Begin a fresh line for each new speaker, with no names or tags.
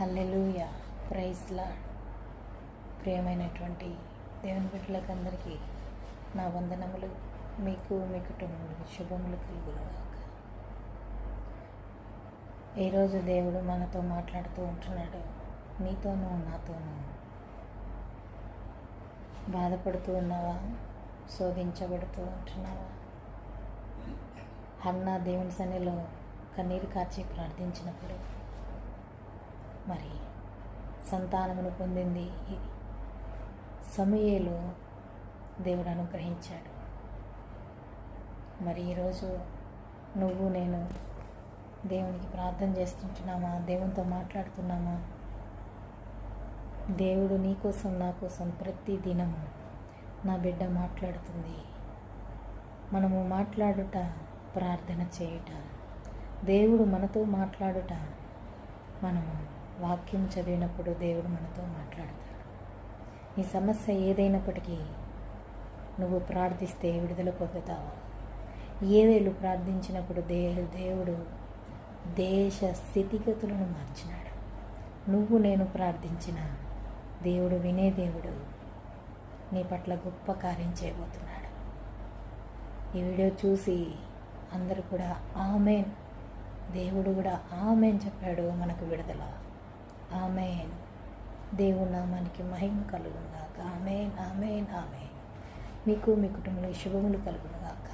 హల్లెలూయ. ప్రైజ్లా ప్రియమైనటువంటి దేవుని బిడ్డలకు అందరికీ నా వందనములు మీకు మీ కుటుంబములకు శుభములు కలుగునుగాక. ఈరోజు దేవుడు మనతో మాట్లాడుతూ ఉంటున్నాడు. నీతోనూ నాతోనూ. బాధపడుతూ ఉన్నావా? శోధించబడుతూ ఉంటున్నావా? అన్న దేవుని సన్నిలో కన్నీరు కార్చి ప్రార్థించినప్పుడు మరి సంతానమును పొందింది సమయలు దేవుడు అనుగ్రహించాడు. మరి ఈరోజు నువ్వు నేను దేవునికి ప్రార్థన చేస్తుంటున్నామా? దేవునితో మాట్లాడుతున్నామా? దేవుడు నీ కోసం నా కోసం ప్రతి దినము నా బిడ్డ మాట్లాడుతుంది. మనము మాట్లాడుట ప్రార్థన చేయుట. దేవుడు మనతో మాట్లాడుట మనము వాక్యం చదివినప్పుడు దేవుడు మనతో మాట్లాడతాడు. నీ సమస్య ఏదైనప్పటికీ నువ్వు ప్రార్థిస్తే విడుదల పొందుతావు. ఏవేలు ప్రార్థించినప్పుడు దే దేవుడు దేశ స్థితిగతులను మార్చినాడు. నువ్వు నేను ప్రార్థించిన దేవుడు వినే దేవుడు నీ పట్ల గొప్ప కార్యం చేయబోతున్నాడు. ఈ వీడియో చూసి అందరూ కూడా ఆమెన్. దేవుడు కూడా ఆమెన్ చెప్పాడు మనకు విడుదల. ఆమెన్. దేవు నామానికి మహిమ కలుగునుగాక. Amen amen amen. మీకు మీ కుటుంబంలో శుభములు కలుగునుగాక.